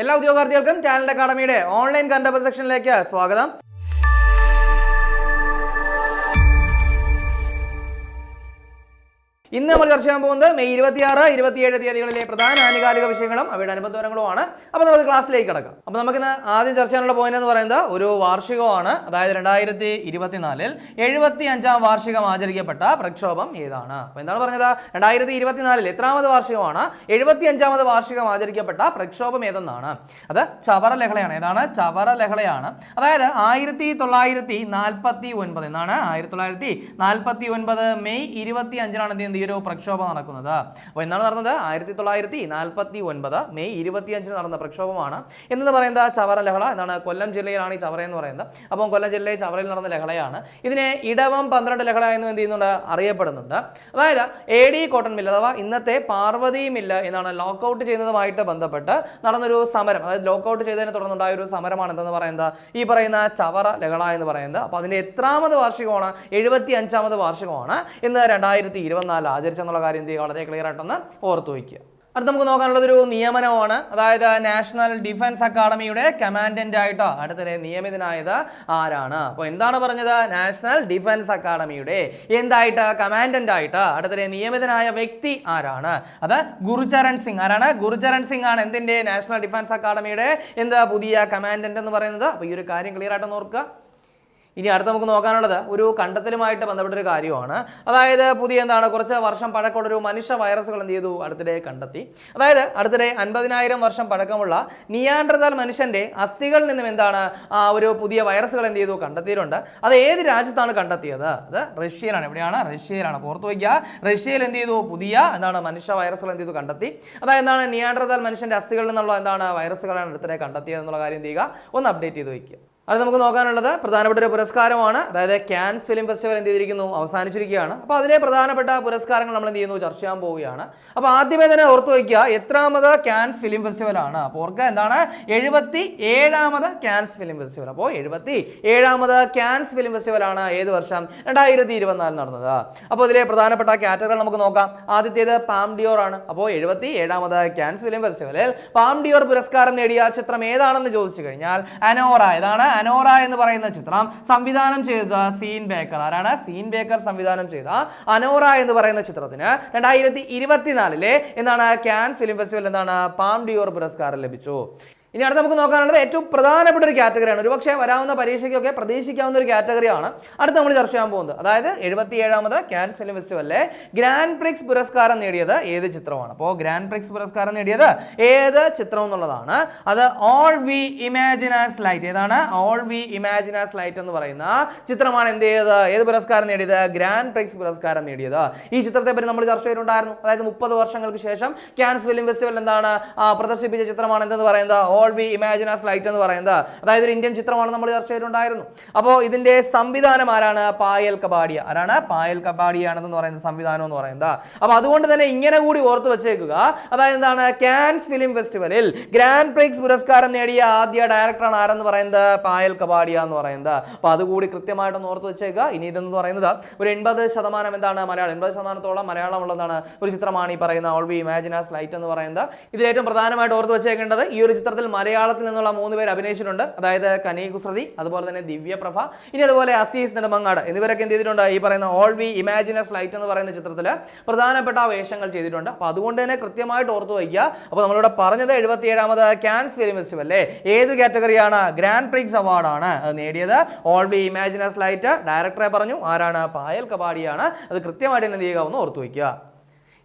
എല്ലാ ഉദ്യോഗാർത്ഥികൾക്കും ടാലന്റ് അക്കാഡമിയുടെ ഓൺലൈൻ കണ്ടന്റ് സെക്ഷനിലേക്ക് സ്വാഗതം. ഇന്ന് നമ്മൾ ചർച്ച ചെയ്യാൻ പോകുന്നത് മെയ് ഇരുപത്തിയാറ് ഇരുപത്തിയേഴ് തീയതികളിലെ പ്രധാന ആനുകാലിക വിഷയങ്ങളും അവയുടെ അനുബന്ധങ്ങളുമാണ് അപ്പോൾ നമുക്ക് ക്ലാസ്സിലേക്ക് കിടക്കാം. അപ്പോൾ നമുക്കിന്ന് ആദ്യം ചർച്ച ചെയ്യാനുള്ള പോയിന്റ് എന്ന് പറയുന്നത് ഒരു വാർഷികമാണ്. അതായത് രണ്ടായിരത്തി ഇരുപത്തിനാലിൽ എഴുപത്തി അഞ്ചാം വാർഷികം ആചരിക്കപ്പെട്ട പ്രക്ഷോഭം ഏതാണ്? അപ്പോൾ എന്താണ് പറഞ്ഞത്? രണ്ടായിരത്തി ഇരുപത്തിനാലിൽ എത്രാമത് വാർഷികമാണ്? എഴുപത്തി അഞ്ചാമത് വാർഷികം ആചരിക്കപ്പെട്ട പ്രക്ഷോഭം ഏതെന്നാണ്? അത് ചവറ ലഹളയാണ് ഏതാണ്? ചവറ ലഹളയാണ് അതായത് ആയിരത്തി തൊള്ളായിരത്തി നാൽപ്പത്തി ഒൻപത് എന്നാണ്? ആയിരത്തി തൊള്ളായിരത്തി നാൽപ്പത്തി ഒൻപത് മെയ് ഇരുപത്തി അഞ്ചിനാണ് എന്ത് ഈ പ്രക്ഷോഭം നടക്കുന്നത്. അപ്പോൾ എന്നാണ് നടന്നത്. ആയിരത്തി തൊള്ളായിരത്തി നാൽപ്പത്തി ഒൻപത് മെയ് ഇരുപത്തി അഞ്ചിന് നടന്ന പ്രക്ഷോഭമാണ്. എന്നത് പറയുന്നത് ചവറ ലഹള എന്നാണ്. കൊല്ലം ജില്ലയിലാണ് ഈ ചവറ എന്ന് പറയുന്നത്. അപ്പോൾ കൊല്ലം ജില്ലയിൽ ചവറയിൽ നടന്ന ലഹളയാണ്. ഇതിനെ ഇടവം പന്ത്രണ്ട് ലഹള എന്നും എന്ത് ചെയ്യുന്നുണ്ട്? അറിയപ്പെടുന്നുണ്ട്. അതായത് എ ഡി കോട്ടൺ മില്ല് അഥവാ ഇന്നത്തെ പാർവതി മില്ല് എന്നാണ് ലോക്കൗട്ട് ചെയ്യുന്നതുമായിട്ട് ബന്ധപ്പെട്ട് നടന്നൊരു സമരം. അതായത് ലോക്കൗട്ട് ചെയ്തതിനെ തുടർന്നുണ്ടായ ഒരു സമരമാണ് എന്തെന്ന് പറയുന്നത്? ഈ പറയുന്ന ചവറ ലഹള എന്ന് പറയുന്നത്. അപ്പോൾ അതിന്റെ എത്രാമത് വാർഷികമാണ്? എഴുപത്തി അഞ്ചാമത് വാർഷികമാണ്. ഇന്ന് രണ്ടായിരത്തി ഇരുപത്തിനാല്. ആചരിച്ചെന്നുള്ള കാര്യം എന്ത് ചെയ്യുക? വളരെ ക്ലിയർ ആയിട്ടൊന്ന് ഓർത്തു വയ്ക്കുക. അടുത്ത് നമുക്ക് നോക്കാനുള്ളത് ഒരു നിയമനമാണ്. അതായത് നാഷണൽ ഡിഫൻസ് അക്കാഡമിയുടെ കമാൻഡന്റ് ആയിട്ടോ അടുത്തിടെ നിയമിതനായത് ആരാണ്? അപ്പോൾ എന്താണ് പറഞ്ഞത്? നാഷണൽ ഡിഫൻസ് അക്കാഡമിയുടെ എന്തായിട്ട്? കമാൻഡന്റ് ആയിട്ട് അടുത്തിടെ നിയമിതനായ വ്യക്തി ആരാണ്? അത് ഗുരുചരൺ സിംഗ്. ആരാണ്? ഗുരുചരൺ സിംഗ് ആണ് എന്തിന്റെ നാഷണൽ ഡിഫൻസ് അക്കാഡമിയുടെ എന്താ പുതിയ കമാൻഡന്റ് എന്ന് പറയുന്നത്? അപ്പോൾ ഈ ഒരു കാര്യം ക്ലിയർ ആയിട്ട് ഓർക്കുക. ഇനി അടുത്ത് നമുക്ക് നോക്കാനുള്ളത് ഒരു കണ്ടെത്തലുമായിട്ട് ബന്ധപ്പെട്ട ഒരു കാര്യമാണ്. അതായത് പുതിയ എന്താണ് കുറച്ച് വർഷം പഴക്കമുള്ള ഒരു മനുഷ്യ വൈറസുകൾ എന്ത് ചെയ്തു? അടുത്തിടെ കണ്ടെത്തി. അതായത് അടുത്തിടെ അൻപതിനായിരം വർഷം പഴക്കമുള്ള നിയാൻഡർതാൽ മനുഷ്യന്റെ അസ്ഥികളിൽ നിന്നും എന്താണ് ആ ഒരു പുതിയ വൈറസുകൾ എന്ത് ചെയ്തു? കണ്ടെത്തിയിട്ടുണ്ട്. അത് ഏത് രാജ്യത്താണ് കണ്ടെത്തിയത്? അത് റഷ്യയിലാണ്. എവിടെയാണ്? റഷ്യയിലാണ്. പുറത്തു വയ്ക്കുക. റഷ്യയിൽ എന്ത് ചെയ്തു? പുതിയ എന്താണ് മനുഷ്യ വൈറസുകൾ എന്ത് ചെയ്തു? കണ്ടെത്തി. അതായത് എന്താണ് നിയാൻഡർതാൽ മനുഷ്യന്റെ അസ്ഥികളിൽ നിന്നുള്ള എന്താണ് വൈറസുകളാണ് അടുത്തിടെ കണ്ടെത്തിയത് എന്നുള്ള കാര്യം എന്ത് ചെയ്യുക? ഒന്ന് അപ്ഡേറ്റ് ചെയ്ത് വയ്ക്കുക. അത് നമുക്ക് നോക്കാനുള്ളത് പ്രധാനപ്പെട്ട ഒരു പുരസ്കാരമാണ്. അതായത് ക്യാൻ ഫിലിം ഫെസ്റ്റിവൽ എന്ത് ചെയ്തിരിക്കുന്നു? അവസാനിച്ചിരിക്കുകയാണ്. അപ്പോൾ അതിലെ പ്രധാനപ്പെട്ട പുരസ്കാരങ്ങൾ നമ്മൾ എന്ത് ചെയ്യുന്നു? ചർച്ച ചെയ്യാൻ പോവുകയാണ്. അപ്പോൾ ആദ്യമേ തന്നെ ഓർത്ത് വയ്ക്കുക എത്രാമത് ക്യാൻ ഫിലിം ഫെസ്റ്റിവലാണ് അപ്പോൾ ഓർക്കുക എന്താണ്? എഴുപത്തി ഏഴാമത് ക്യാൻസ് ഫിലിം ഫെസ്റ്റിവൽ അപ്പോൾ എഴുപത്തി ഏഴാമത് ക്യാൻസ് ഫിലിം ഫെസ്റ്റിവൽ ആണ് ഏത് വർഷം? രണ്ടായിരത്തി ഇരുപത്തിനാലിൽ നടന്നത്. അപ്പോൾ ഇതിലെ പ്രധാനപ്പെട്ട കാറ്റഗറികൾ നമുക്ക് നോക്കാം. ആദ്യത്തേത് പാം ഡിയോർ ആണ്. അപ്പോൾ എഴുപത്തി ഏഴാമത് ക്യാൻസ് ഫിലിം ഫെസ്റ്റിവലിൽ പാം ഡിയോർ പുരസ്കാരം നേടിയ ചിത്രം ഏതാണെന്ന് ചോദിച്ചു കഴിഞ്ഞാൽ അനോറ ഇതാണ് അനോറ എന്ന് പറയുന്ന ചിത്രം സംവിധാനം ചെയ്ത സീൻ ബേക്കർ. ആരാണ്? സീൻ ബേക്കർ സംവിധാനം ചെയ്ത അനോറ എന്ന് പറയുന്ന ചിത്രത്തിന് രണ്ടായിരത്തി ഇരുപത്തിനാലിലെ എന്താണ് ക്യാൻ ഫിലിം ഫെസ്റ്റിവൽ എന്താണ് പാം ഡിയോർ പുരസ്കാരം ലഭിച്ചു. ഇനി അടുത്ത് നമുക്ക് നോക്കാനുള്ളത് ഏറ്റവും പ്രധാനപ്പെട്ട ഒരു കാറ്റഗറിയാണ്. ഒരുപക്ഷെ വരാവുന്ന പരീക്ഷയ്ക്കൊക്കെ പ്രതീക്ഷിക്കാവുന്ന ഒരു കാറ്റഗറിയാണ്. അടുത്ത് നമ്മൾ ചർച്ച ചെയ്യാൻ പോകുന്നത്. അതായത് എഴുപത്തി ഏഴാമത് ക്യാൻ ഫിലിം ഫെസ്റ്റിവലിലെ ഗ്രാൻഡ് പ്രിക്സ് പുരസ്കാരം നേടിയത് ഏത് ചിത്രമാണ്? അപ്പോൾ ഗ്രാൻഡ് പ്രിക്സ് പുരസ്കാരം നേടിയത് ഏത് ചിത്രം എന്നുള്ളതാണ്. അത് all we imagine as light ഏതാണ്? All we imagine as light എന്ന് പറയുന്ന ചിത്രമാണ് എന്ത് ചെയ്തത്? ഏത് പുരസ്കാരം നേടിയത്? ഗ്രാൻഡ് പ്രിക്സ് പുരസ്കാരം നേടിയത്. ഈ ചിത്രത്തെ പറ്റി നമ്മൾ ചർച്ച ചെയ്തിട്ടുണ്ടായിരുന്നു. അതായത് മുപ്പത് വർഷങ്ങൾക്ക് ശേഷം ക്യാൻസ് ഫിലിം ഫെസ്റ്റിവൽ എന്താണ്? പ്രദർശിപ്പിച്ച ചിത്രമാണ് എന്തെന്ന് പറയുന്നത്? ഓൾ വി ഇമാജിനാസ് ലൈറ്റ് എന്ന് പറയുന്നത് അതായത് ഒരു ഇന്ത്യൻ ചിത്രമാണ് നമ്മൾ ചർച്ച ചെയ്തിട്ടുണ്ടായിരുന്നു. അപ്പോൾ ഇതിന്റെ സംവിധാനം ആരാണ്? പായൽ കബാഡിയ ആരാണ്? പായൽ കബാഡിയാണെന്ന് പറയുന്ന സംവിധാനം എന്ന് പറയുന്നത്. അപ്പോൾ അതുകൊണ്ട് തന്നെ ഇങ്ങനെ കൂടി ഓർത്ത് വെച്ചേക്കുക. അതായത് എന്താണ്? ക്യാൻസ് ഫിലിം ഫെസ്റ്റിവലിൽ ഗ്രാൻഡ് പ്രിക്സ് പുരസ്കാരം നേടിയ ആദ്യ ഡയറക്ടറാണ് ആരെന്ന് പറയുന്നത്? പായൽ കബാഡിയ എന്ന് പറയുന്നത്. അപ്പോൾ അതുകൂടി കൃത്യമായിട്ടൊന്ന് ഓർത്ത് വെച്ചേക്കുക. ഇനി ഇതെന്ന് പറയുന്നത് ഒരു എൺപത് ശതമാനം എന്താണ് മലയാളം? എൺപത് ശതമാനത്തോളം മലയാളം ഉള്ളതാണ് ഒരു ചിത്രമാണ് ഈ പറയുന്ന ഓൾ വി ഇമാജിനാസ് ലൈറ്റ് എന്ന് പറയുന്നത്. ഇതിൽ ഏറ്റവും പ്രധാനമായിട്ട് ഓർത്ത് വെച്ചേക്കേണ്ടത് ഈ ഒരു ചിത്രത്തിൽ മലയാളത്തിൽ നിന്നുള്ള മൂന്ന് പേര് അഭിനയിച്ചിട്ടുണ്ട്. അതായത് കനി കുസൃതി അതുപോലെ തന്നെ ദിവ്യപ്രഭ ഇനി അതുപോലെ അസീസ് നെടുമങ്ങാട് എന്നിവരൊക്കെ എന്ത് ചെയ്തിട്ടുണ്ട്? ഈ പറയുന്ന ഓൾ വി ഇമാജിനസ് ഫ്ലൈറ്റ് എന്ന് പറയുന്ന ചിത്രത്തിൽ പ്രധാനപ്പെട്ട വേഷങ്ങൾ ചെയ്തിട്ടുണ്ട്. അപ്പോൾ അതുകൊണ്ട് തന്നെ കൃത്യമായിട്ട് ഓർത്ത് വയ്ക്കുക. അപ്പോൾ നമ്മളിവിടെ പറഞ്ഞത് എഴുപത്തിയേഴാമത് ക്യാൻസ് ഫിലിം ഫെസ്റ്റിവൽ അല്ലേ? ഏത് കാറ്റഗറിയാണ് ഗ്രാൻഡ് പ്രിക്സ് അവാർഡാണ് അത് നേടിയത്. ഓൾ വി ഇമാജിനസ് ലൈറ്റ് ഡയറക്ടറെ പറഞ്ഞു. ആരാണ്? പായൽ കപാടിയാണ് അത് കൃത്യമായിട്ട് എന്ത് ചെയ്യുക? ഒന്ന് ഓർത്ത് വയ്ക്കുക.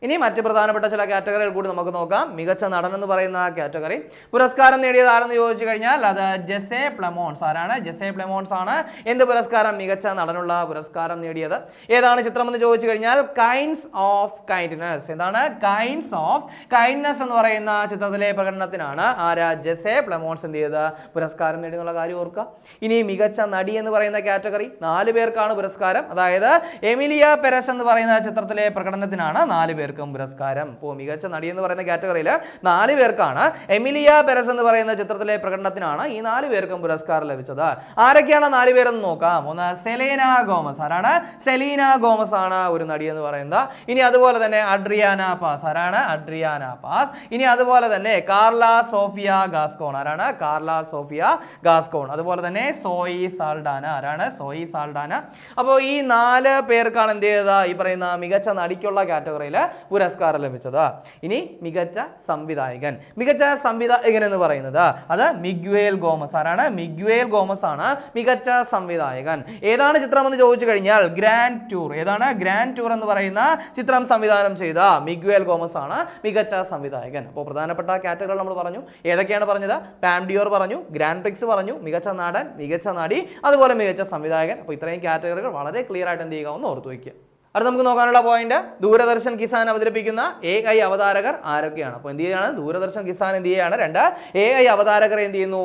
ഇനി മറ്റ് പ്രധാനപ്പെട്ട ചില കാറ്റഗറികൾ കൂടി നമുക്ക് നോക്കാം. മികച്ച നടൻ എന്ന് പറയുന്ന കാറ്റഗറി. പുരസ്കാരം നേടിയത് ആരെന്ന് ചോദിച്ചു കഴിഞ്ഞാൽ അത് ജെസെ പ്ലമോൺസ് ആരാണ്? ജെസെ പ്ലമോൺസ് ആണ്. എന്ത് പുരസ്കാരം? മികച്ച നടനുള്ള പുരസ്കാരം നേടിയത്. ഏതാണ് ചിത്രം എന്ന് ചോദിച്ചു കഴിഞ്ഞാൽ കൈൻസ് ഓഫ് കൈൻഡ്നെസ് എന്താണ്? കൈൻസ് ഓഫ് കൈൻഡ്നെസ് എന്ന് പറയുന്ന ചിത്രത്തിലെ പ്രകടനത്തിനാണ് ആരാ ജെസെ പ്ലമോൺസ് എന്ത് ചെയ്ത് പുരസ്കാരം നേടി എന്നുള്ള കാര്യം ഓർക്കുക. ഇനി മികച്ച നടി എന്ന് പറയുന്ന കാറ്റഗറി നാല് പേർക്കാണ് പുരസ്കാരം. അതായത് എമിലിയ പെരസ് എന്ന് പറയുന്ന ചിത്രത്തിലെ പ്രകടനത്തിനാണ് നാല് പേർക്ക് പേർക്കും പുരസ്കാരം. ഇപ്പോൾ മികച്ച നടി എന്ന് പറയുന്ന കാറ്റഗറിയിൽ നാല് പേർക്കാണ്. എമിലിയ പെരസ് എന്ന് പറയുന്ന ചിത്രത്തിലെ പ്രകടനത്തിനാണ് ഈ നാല് പേർക്കും പുരസ്കാരം ലഭിച്ചത്. ആരൊക്കെയാണ് നാല് പേരെന്ന് നോക്കാം. ഒന്ന് സെലീന ഗോമസ്. ആരാണ്? സെലീന ഗോമസ് ആണ് ഒരു നടി എന്ന് പറയുന്നത്. ഇനി അതുപോലെ തന്നെ അഡ്രിയാന പാസ്. ആരാണ്? Adriana Paz. ഇനി അതുപോലെ തന്നെ കാർല സോഫിയ ഗാസ്കോൺ. ആരാണ്? Karla Sofia Gascon. അതുപോലെ തന്നെ സോയി സാൽഡാന. ആരാണ്? സോയി സാൽഡാന. അപ്പോൾ ഈ നാല് പേർക്കാണ് എന്ത് ചെയ്തത്? ഈ പറയുന്ന മികച്ച നടിക്കുള്ള കാറ്റഗറിയിൽ പുരസ്കാരം ലഭിച്ചത്. ഇനി മികച്ച സംവിധായകൻ. മികച്ച സംവിധായകൻ എന്ന് പറയുന്നത് അത് മിഗ്വേൽ ഗോമസ്. ആരാണ്? മിഗ്വേൽ ഗോമസ് ആണ് മികച്ച സംവിധായകൻ. ഏതാണ് ചിത്രം എന്ന് ചോദിച്ചു കഴിഞ്ഞാൽ ഗ്രാൻഡ് ടൂർ. ഏതാണ്? ഗ്രാൻഡ് ടൂർ എന്ന് പറയുന്ന ചിത്രം സംവിധാനം ചെയ്ത മിഗ്വേൽ ഗോമസ് ആണ് മികച്ച സംവിധായകൻ. അപ്പോൾ പ്രധാനപ്പെട്ട കാറ്റഗറികൾ നമ്മൾ പറഞ്ഞു. ഏതൊക്കെയാണ് പറഞ്ഞത്? പാംഡിയോർ പറഞ്ഞു ഗ്രാൻഡ് പ്രിക്സ് പറഞ്ഞു മികച്ച നാടൻ മികച്ച നാടി അതുപോലെ മികച്ച സംവിധായകൻ. അപ്പോൾ ഇത്രയും കാറ്റഗറികൾ വളരെ ക്ലിയർ ആയിട്ട് എന്ത് ചെയ്യുക? ഒന്ന് ഓർത്തു വയ്ക്കുക. അടുത്ത നമുക്ക് നോക്കാനുള്ള പോയിന്റ് ദൂരദർശൻ കിസാൻ അവതരിപ്പിക്കുന്ന എ ഐ അവതാരകർ ആരൊക്കെയാണ്? അപ്പോൾ എന്ത് ചെയ്യുകയാണ്? ദൂരദർശൻ കിസാൻ എന്ത് ചെയ്യുകയാണ്? രണ്ട് എ ഐ അവതാരകർ എന്ത് ചെയ്യുന്നു?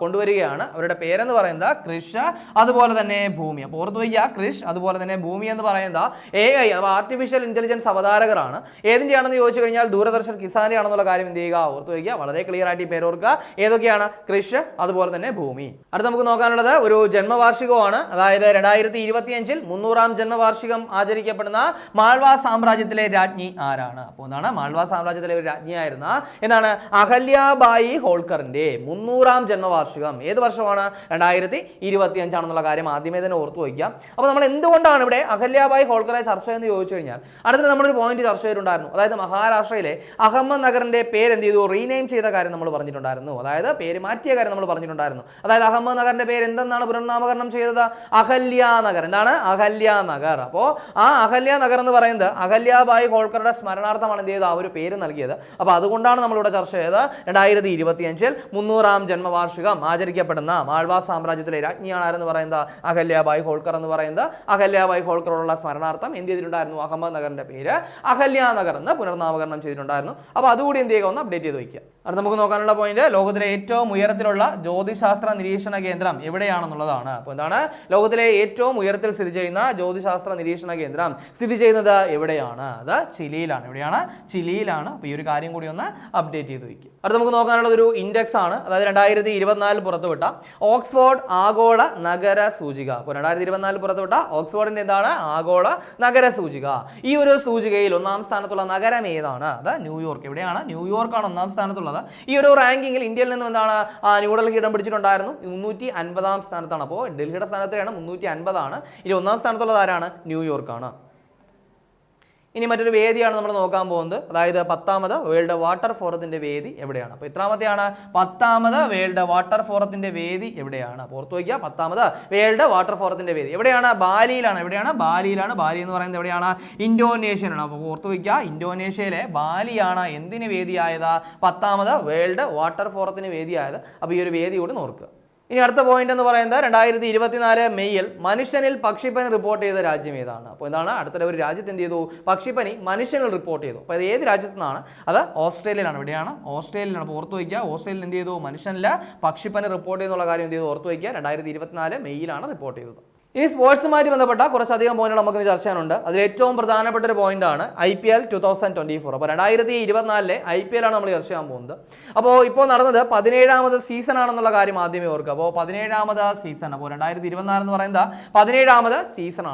കൊണ്ടുവരികയാണ്. അവരുടെ പേരെന്ന് പറയുന്നത് ക്രിഷ് അതുപോലെ തന്നെ ഭൂമി. അപ്പോൾ ഓർത്ത് വയ്ക്കുക കൃഷ് അതുപോലെ തന്നെ ഭൂമി എന്ന് പറയുന്നത് എ ഐ ആർട്ടിഫിഷ്യൽ ഇന്റലിജൻസ് അവതാരകരാണ്. ഏതിന്റെയാണെന്ന് ചോദിച്ചു കഴിഞ്ഞാൽ ദൂരദർശൻ കിസാന്റെ ആണെന്നുള്ള കാര്യം എന്ത് ചെയ്യുക? ഓർത്ത് വയ്ക്കുക വളരെ ക്ലിയർ ആയിട്ട് ഈ പേര് ഓർക്കുക. ഏതൊക്കെയാണ്? കൃഷ് അതുപോലെ തന്നെ ഭൂമി. അടുത്ത നമുക്ക് നോക്കാനുള്ളത് ഒരു ജന്മവാർഷികമാണ് അതായത് രണ്ടായിരത്തി ഇരുപത്തിയഞ്ചിൽ മുന്നൂറാം ജന്മവാർഷികം ആചരിക്കപ്പെടുന്ന മാൾവ സാമ്രാജ്യത്തിലെ രാജ്ഞി ആരാണ്? അപ്പോൾ എന്താണ്? മാൾവ സാമ്രാജ്യത്തിലെ ഒരു രാജ്ഞിയായിരുന്ന എന്താണ്? അഹല്യാബായി ഹോൾക്കറിന്റെ മുന്നൂറാം ജന്മവാർഷികം. ഏത് വർഷമാണ്? രണ്ടായിരത്തി ഇരുപത്തി അഞ്ചാണെന്നുള്ള കാര്യം ആദ്യമേ തന്നെ ഓർത്തു വയ്ക്കാം. അപ്പോൾ നമ്മൾ എന്തുകൊണ്ടാണ് ഇവിടെ അഹല്യാബായി ഹോൾക്കറെ ചർച്ച എന്ന് ചോദിച്ചു കഴിഞ്ഞാൽ അടുത്ത നമ്മളൊരു പോയിന്റ് ചർച്ച ചെയ്തിട്ടുണ്ടായിരുന്നു അതായത് മഹാരാഷ്ട്രയിലെ അഹമ്മദ് നഗറിന്റെ പേര് എന്ത് ചെയ്തു? റീനെയിം ചെയ്ത കാര്യം നമ്മൾ പറഞ്ഞിട്ടുണ്ടായിരുന്നു. അതായത് പേര് മാറ്റിയ കാര്യം നമ്മൾ പറഞ്ഞിട്ടുണ്ടായിരുന്നു. അതായത് അഹമ്മദ് നഗറിന്റെ പേര് എന്താണ് പുനർനാമകരണം ചെയ്തത്? അഹല്യാനഗർ എന്താണ്? അഹല്യാനഗർ അപ്പോൾ ആ അഹല്യ നഗർ എന്ന് പറയുന്നത് അഹല്യാബായി ഹോൾക്കറുടെ സ്മരണാർത്ഥമാണ് എന്ത് ചെയ്തത്? ആ ഒരു പേര് നൽകിയത്. അപ്പോൾ അതുകൊണ്ടാണ് നമ്മളിവിടെ ചർച്ച ചെയ്തത്. രണ്ടായിരത്തി ഇരുപത്തിയഞ്ചിൽ മുന്നൂറാം ജന്മവാർഷികം ആചരിക്കപ്പെടുന്ന മാൾവാ സാമ്രാജ്യത്തിലെ രാജ്ഞിയാണ് ആരെന്ന് പറയുന്നത്? അഹല്യാബായി ഹോൾക്കർ എന്ന് പറയുന്നത്. അഹല്യാബായി ഹോൾക്കറുള്ള സ്മരണാർത്ഥം എന്ത് ചെയ്തിട്ടുണ്ടായിരുന്നു? അഹമ്മദ് നഗറിന്റെ പേര് അഹല്യ നഗർ എന്ന് പുനർനാമകരണം ചെയ്തിട്ടുണ്ടായിരുന്നു. അപ്പോൾ അതുകൂടി എന്ത് ചെയ്യുക? ഒന്ന് അപ്ഡേറ്റ് ചെയ്ത് വയ്ക്കുക. അടുത്ത നമുക്ക് നോക്കാനുള്ള പോയിന്റ് ലോകത്തിലെ ഏറ്റവും ഉയരത്തിലുള്ള ജ്യോതിശാസ്ത്ര നിരീക്ഷണ കേന്ദ്രം എവിടെയാണെന്നുള്ളതാണ്. അപ്പോൾ എന്താണ്? ലോകത്തിലെ ഏറ്റവും ഉയരത്തിൽ സ്ഥിതി ചെയ്യുന്ന ജ്യോതിശാസ്ത്ര നിരീക്ഷണ കേന്ദ്രം സ്ഥിതി ചെയ്യുന്നത് എവിടെയാണ്? അത് ചിലിയിലാണ്. എവിടെയാണ്? ചിലിയിലാണ്. അപ്പോൾ ഈ ഒരു കാര്യം കൂടി ഒന്ന് അപ്ഡേറ്റ് ചെയ്ത് വയ്ക്കും അടുത്ത് നമുക്ക് നോക്കാനുള്ള ഒരു ഇൻഡെക്സ് ആണ്. അതായത് രണ്ടായിരത്തി ഇരുപത്തിനാലിൽ പുറത്തുവിട്ട ഓക്സ്ഫോർഡ് ആഗോള നഗര സൂചിക. അപ്പോൾ രണ്ടായിരത്തി ഇരുപത്തിനാലിൽ പുറത്തുവിട്ട ഓക്സ്ഫോർഡിന്റെ എന്താണ്? ആഗോള നഗര സൂചിക. ഈ ഒരു സൂചികയിൽ ഒന്നാം സ്ഥാനത്തുള്ള നഗരം ഏതാണ്? അത് ന്യൂയോർക്ക്. എവിടെയാണ്? ന്യൂയോർക്കാണ് ഒന്നാം സ്ഥാനത്തുള്ളത്. ഈ ഒരു റാങ്കിങ്ങിൽ ഇന്ത്യയിൽ നിന്നും എന്താണ് ന്യൂഡൽഹി ഇടം പിടിച്ചിട്ടുണ്ടായിരുന്നു. മുന്നൂറ്റി അൻപതാം സ്ഥാനത്താണ്. അപ്പോൾ ഡൽഹിയുടെ സ്ഥാനത്തിലാണ് മുന്നൂറ്റി അൻപതാണ്. ഇനി ഒന്നാം സ്ഥാനത്തുള്ളത് ആരാണ്? ന്യൂയോർക്കാണ്. ഇനി മറ്റൊരു വേദിയാണ് നമ്മൾ നോക്കാൻ പോകുന്നത്. അതായത് പത്താമത് വേൾഡ് വാട്ടർ ഫോറത്തിന്റെ വേദി എവിടെയാണ്? അപ്പോൾ ഇത്രാമത്തെയാണ് പത്താമത് വേൾഡ് വാട്ടർ ഫോറത്തിന്റെ വേദി എവിടെയാണ്? പുറത്തു വയ്ക്കുക പത്താമത് വേൾഡ് വാട്ടർ ഫോറത്തിന്റെ വേദി എവിടെയാണ്? ബാലിയിലാണ്. എവിടെയാണ്? ബാലിയിലാണ്. ബാലി എന്ന് പറയുന്നത് എവിടെയാണ്? ഇന്തോനേഷ്യയിലാണ്. അപ്പോൾ പുറത്തു വയ്ക്കുക ഇന്തോനേഷ്യയിലെ ബാലിയാണ് എന്തിന് വേദിയായത്? പത്താമത് വേൾഡ് വാട്ടർ ഫോറത്തിന് വേദിയായത്. അപ്പോൾ ഈ ഒരു വേദി കൂടി നോക്കുക ഇനി അടുത്ത പോയിന്റ് എന്ന് പറയുന്നത് രണ്ടായിരത്തി ഇരുപത്തിനാല് മെയ്യിൽ മനുഷ്യനിൽ പക്ഷിപ്പനി റിപ്പോർട്ട് ചെയ്ത രാജ്യം ഏതാണ്? അപ്പോൾ എന്താണ്? അടുത്ത ഒരു രാജ്യത്ത് എന്ത് ചെയ്തു? പക്ഷിപ്പനി മനുഷ്യനിൽ റിപ്പോർട്ട് ചെയ്തു. അപ്പോൾ അത് ഏത് രാജ്യത്തു നിന്നാണ്? അത് ഓസ്ട്രേലിയയിലാണ്. എവിടെയാണ് ഓസ്ട്രേലിയയിലാണ്. അപ്പോൾ ഓർത്ത് വയ്ക്കുക ഓസ്ട്രേലിയയിൽ എന്ത് ചെയ്തു? മനുഷ്യനിൽ പക്ഷിപ്പനി റിപ്പോർട്ട് ചെയ്യുന്നുള്ള കാര്യം എന്ത് ചെയ്തു? ഓർത്ത് വയ്ക്കുക. രണ്ടായിരത്തി ഇരുപത്തിനാല് മെയ്യിലാണ് റിപ്പോർട്ട് ചെയ്തത്. ഇനി സ്പോർട്സുമായിട്ട് ബന്ധപ്പെട്ട കുറച്ചധികം പോയിന്റുകൾ നമുക്ക് ചർച്ച ചെയ്യാനുണ്ട്. അതിൽ ഏറ്റവും പ്രധാനപ്പെട്ട ഒരു പോയിന്റ് ആണ് I P L two thousand twenty four അപ്പോൾ രണ്ടായിരത്തി ഇരുപത്തിനാലിലെ ഐ പി എൽ ആണ് നമ്മൾ ചർച്ച ചെയ്യാൻ പോകുന്നത്. അപ്പോൾ ഇപ്പോൾ നടന്നത് പതിനേഴാമത് സീസൺ ആണെന്നുള്ള കാര്യം ആദ്യമേ ഓർക്കുക. അപ്പോൾ പതിനേഴാമത് സീസൺ അപ്പോൾ രണ്ടായിരത്തി ഇരുപത്തിനാല് എന്ന് പറയുന്നത് പതിനേഴാമത്